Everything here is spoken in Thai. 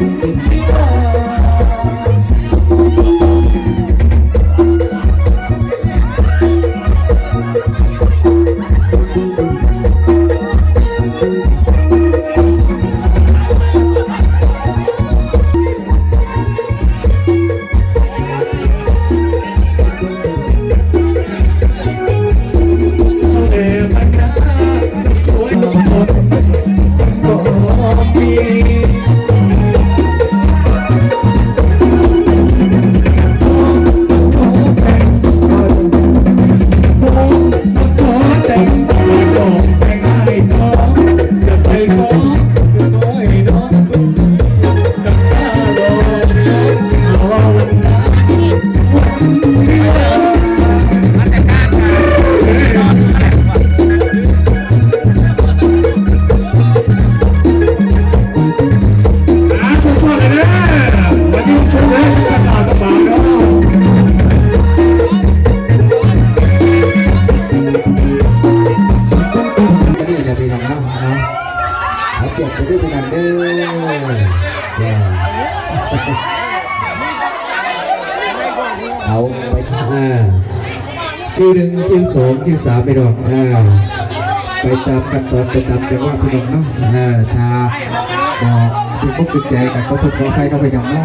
พี่ว่าเเอาไปอ่าชื่อหนึ่งชื่อสองชื่อสามไปดอกอ่าไปตามกันตอนไปตามจังหวะพี่น้องเนาะอ่าถ้าบอกถึงพวกกุญแจกันก็ทุกขอไฟเนาะพี่น้องเนาะ